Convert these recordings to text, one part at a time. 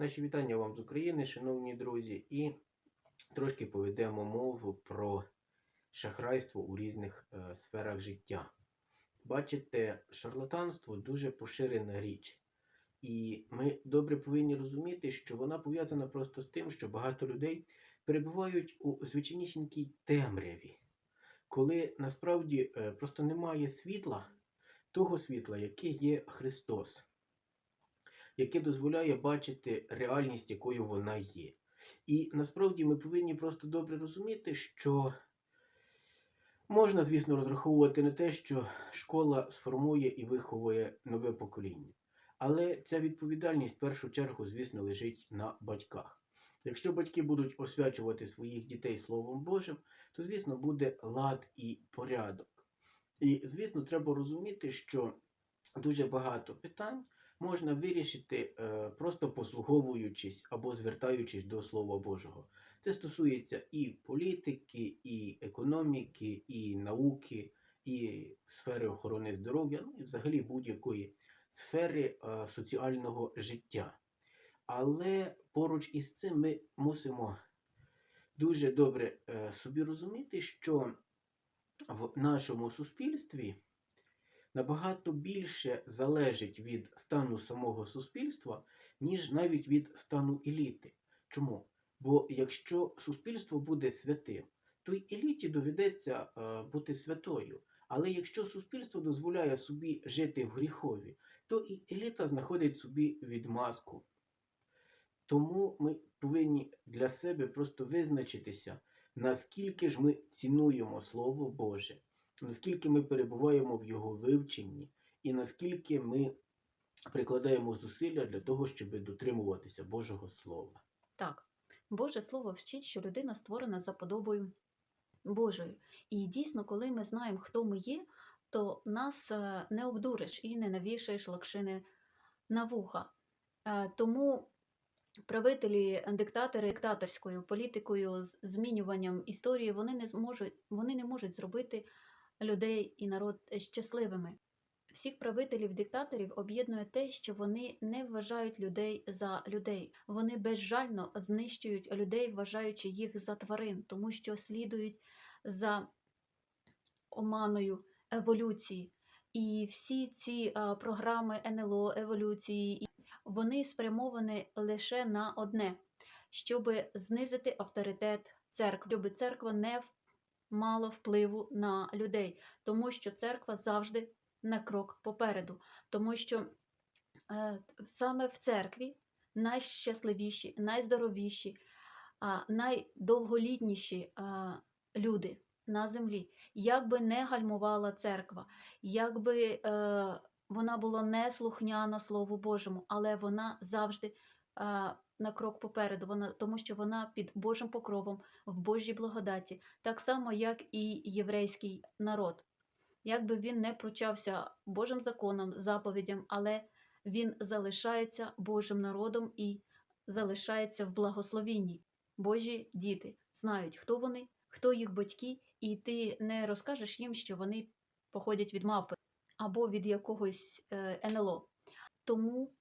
Наші вітання вам з України, шановні друзі, і трошки поведемо мову про шахрайство у різних е, сферах життя. Бачите, шарлатанство дуже поширена річ. І ми добре повинні розуміти, що вона пов'язана просто з тим, що багато людей перебувають у звичайнісінькій темряві, коли насправді е, просто немає світла, того світла, яке є Христос яке дозволяє бачити реальність, якою вона є. І насправді ми повинні просто добре розуміти, що можна, звісно, розраховувати на те, що школа сформує і виховує нове покоління. Але ця відповідальність в першу чергу, звісно, лежить на батьках. Якщо батьки будуть освячувати своїх дітей Словом Божим, то, звісно, буде лад і порядок. І, звісно, треба розуміти, що дуже багато питань можна вирішити е, просто послуговуючись або звертаючись до Слова Божого. Це стосується і політики, і економіки, і науки, і сфери охорони здоров'я, ну і взагалі будь-якої сфери е, соціального життя. Але поруч із цим ми мусимо дуже добре е, собі розуміти, що в нашому суспільстві набагато більше залежить від стану самого суспільства, ніж навіть від стану еліти. Чому? Бо якщо суспільство буде святим, то й еліті доведеться е, бути святою. Але якщо суспільство дозволяє собі жити в гріхові, то і еліта знаходить собі відмазку. Тому ми повинні для себе просто визначитися, наскільки ж ми цінуємо Слово Боже, наскільки ми перебуваємо в його вивченні, і наскільки ми прикладаємо зусилля для того, щоб дотримуватися Божого Слова. Так, Боже Слово вчить, що людина створена за подобою Божою. І дійсно, коли ми знаємо, хто ми є, то нас е, не обдуриш і не навішаєш лакшини на вуха. Е, Тому правителі, диктатори диктаторською політикою, з змінюванням історії, вони не зможуть, вони не можуть зробити людей і народ щасливими. Всіх правителів диктаторів об'єднує те, що вони не вважають людей за людей. Вони безжально знищують людей, вважаючи їх за тварин, тому що слідують за оманою еволюції. І всі ці програми НЛО, еволюції, вони спрямовані лише на одне, щоб знизити авторитет церкви, щоб церква не мала впливу на людей, тому що церква завжди на крок попереду, тому що е, саме в церкві найщасливіші, найздоровіші, найдовголітніші люди на землі. Як би не гальмувала церква, як би е, вона була неслухняна Слову Божому, але вона завжди на крок попереду, вона, тому що вона під Божим покровом в Божій благодаті, так само, як і єврейський народ. Якби він не пручався Божим законам, заповідям, але він залишається Божим народом і залишається в благословінні. Божі діти знають, хто вони, хто їх батьки, і ти не розкажеш їм, що вони походять від мавпи або від якогось е, НЛО. Тому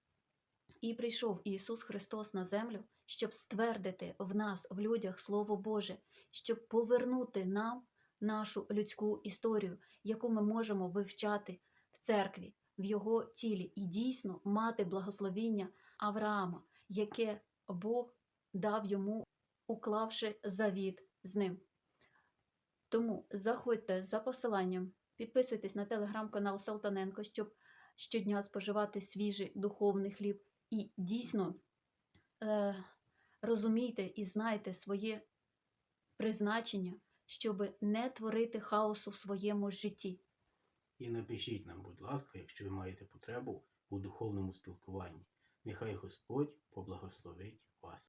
і прийшов Ісус Христос на землю, щоб ствердити в нас, в людях, Слово Боже, щоб повернути нам нашу людську історію, яку ми можемо вивчати в церкві, в його тілі, і дійсно мати благословіння Авраама, яке Бог дав йому, уклавши завіт з ним. Тому заходьте за посиланням, підписуйтесь на телеграм-канал Салтаненко, щоб щодня споживати свіжий духовний хліб. І дійсно е, розумійте і знайте своє призначення, щоб не творити хаосу в своєму житті. І напишіть нам, будь ласка, якщо ви маєте потребу у духовному спілкуванні. Нехай Господь поблагословить вас.